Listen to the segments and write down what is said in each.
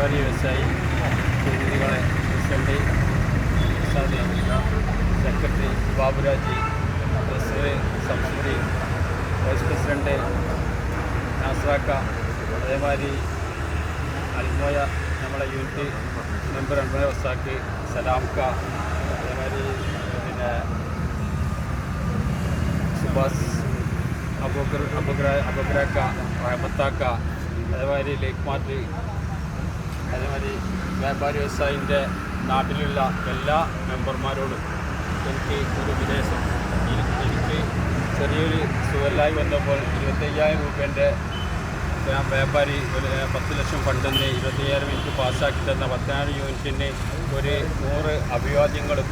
വ്യവസായി പ്രതിനിധികളെ president Prasad secretary Baburaj president Samskriti vice president നാസ്രാക്ക അതേമാതിരി അൽമോയ നമ്മളെ യൂണിറ്റ് മെമ്പർ അൽമോയ വസാക്ക് സലാംക്ക അതേമാതിരി പിന്നെ സുഭാഷ് അബുഗ്ര അബുഗ്ര അബുഗ്രാക്ക റഹമത്താക്ക അതേമാതിരി ലേക്ക് മാർട്ട് അതേമാതിരി വ്യാപാരി വ്യവസായിന്റെ നാട്ടിലുള്ള എല്ലാ മെമ്പർമാരോടും എനിക്ക് ഒരു വിദേശം എനിക്ക് ചെറിയൊരു സുഖലായി വന്നപ്പോൾ ഇരുപത്തയ്യായിരം രൂപേന്റെ ഞാൻ വ്യാപാരി ഒരു പത്ത് ലക്ഷം ഫണ്ടിന് ഇരുപത്തയ്യായിരം എനിക്ക് പാസ്സാക്കി തന്ന പത്തിനായിരം യൂണിറ്റിന് ഒരു നൂറ് അഭിവാദ്യങ്ങളും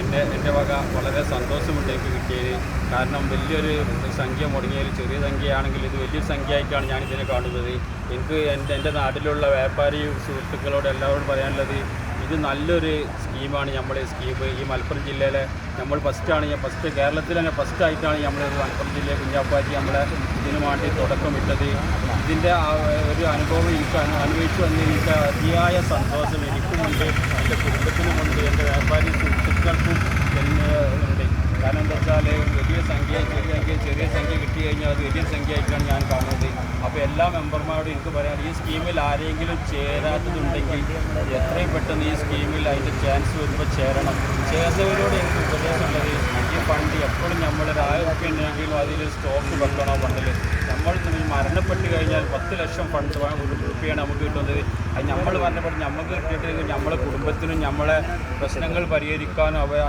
എന്നെ എന്റെ വക വളരെ സന്തോഷമുണ്ട് എനിക്ക് കിട്ടിയത് കാരണം വലിയൊരു സംഖ്യ മുടങ്ങിയ ഒരു ചെറിയ സംഖ്യയാണെങ്കിൽ ഇത് വലിയൊരു സംഖ്യയായിട്ടാണ് ഞാൻ ഇതിനെ കാണുന്നത്. എനിക്ക് എന്റെ എന്റെ നാട്ടിലുള്ള വ്യാപാരി സുഹൃത്തുക്കളോട് എല്ലാവരോടും പറയാനുള്ളത് ഇത് നല്ലൊരു സ്കീമാണ് നമ്മുടെ സ്കീം. ഈ മലപ്പുറം ജില്ലയിലെ നമ്മൾ ഫസ്റ്റാണ് ഞാൻ ഫസ്റ്റ് കേരളത്തിൽ തന്നെ ഫസ്റ്റ് ആയിട്ടാണ് നമ്മൾ മലപ്പുറം ജില്ലയിൽ കുഞ്ഞാപ്പാറ്റി നമ്മളെ ഇതിനു വേണ്ടി തുടക്കമിട്ടത്. ഇതിന്റെ ഒരു അനുഭവം എനിക്ക് അനു- അനുഭവിച്ചു വന്ന് എനിക്ക് അതിയായ സന്തോഷം എനിക്കുമുണ്ട് എന്റെ കുടുംബത്തിനുമുണ്ട് എന്റെ വ്യാപാരി എന്നെ ഉണ്ട് കാരണം എന്താ വെച്ചാൽ വലിയ സംഖ്യ ചെറിയ സംഖ്യ ചെറിയ സംഖ്യ കിട്ടി കഴിഞ്ഞാൽ അത് വലിയ സംഖ്യ ആയിട്ടാണ് ഞാൻ കാണുന്നത്. അപ്പോൾ എല്ലാ മെമ്പർമാരോടും എനിക്ക് പറയാൻ ഈ സ്കീമിൽ ആരെങ്കിലും ചേരാത്തതുണ്ടെങ്കിൽ എത്രയും പെട്ടെന്ന് ഈ സ്കീമിൽ അതിന്റെ ചാൻസ് വരുമ്പോൾ ചേരണം. ചേർന്നവരോട് എനിക്ക് ഉപദേശമുള്ളത് ഈ ഫണ്ട് എപ്പോഴും നമ്മളൊരു ആയിരം ഉണ്ടെങ്കിലും അതിൽ സ്റ്റോക്ക് വെക്കണോ ഫണ്ടിൽ നമ്മൾ മരണപ്പെട്ട് കഴിഞ്ഞാൽ പത്ത് ലക്ഷം ഫണ്ട് രൂപയാണ് നമുക്ക് കിട്ടുന്നത്. അത് നമ്മൾ മരണപ്പെട്ട് നമുക്ക് കിട്ടിയിട്ട് നമ്മളെ കുടുംബത്തിനും നമ്മളെ പ്രശ്നങ്ങൾ പരിഹരിക്കാനും അവ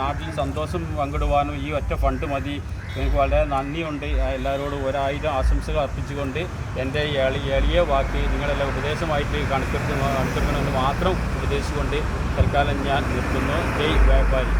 നാട്ടിൽ സന്തോഷം പങ്കിടുവാനും ഈ ഒറ്റ ഫണ്ട് മതി. എനിക്ക് വളരെ നന്ദിയുണ്ട്. എല്ലാവരോടും ഒരായിരം ആശംസകൾ അർപ്പിച്ചുകൊണ്ട് എന്റെ എളിയ വാക്ക് നിങ്ങളെല്ലാം ഉപദേശമായിട്ട് കണക്കെടുത്ത് കണക്കെടുക്കണമെന്ന് മാത്രം ഉപദേശിച്ചുകൊണ്ട് തൽക്കാലം ഞാൻ നിർത്തുന്നു. ജയ് വ്യാപാരി.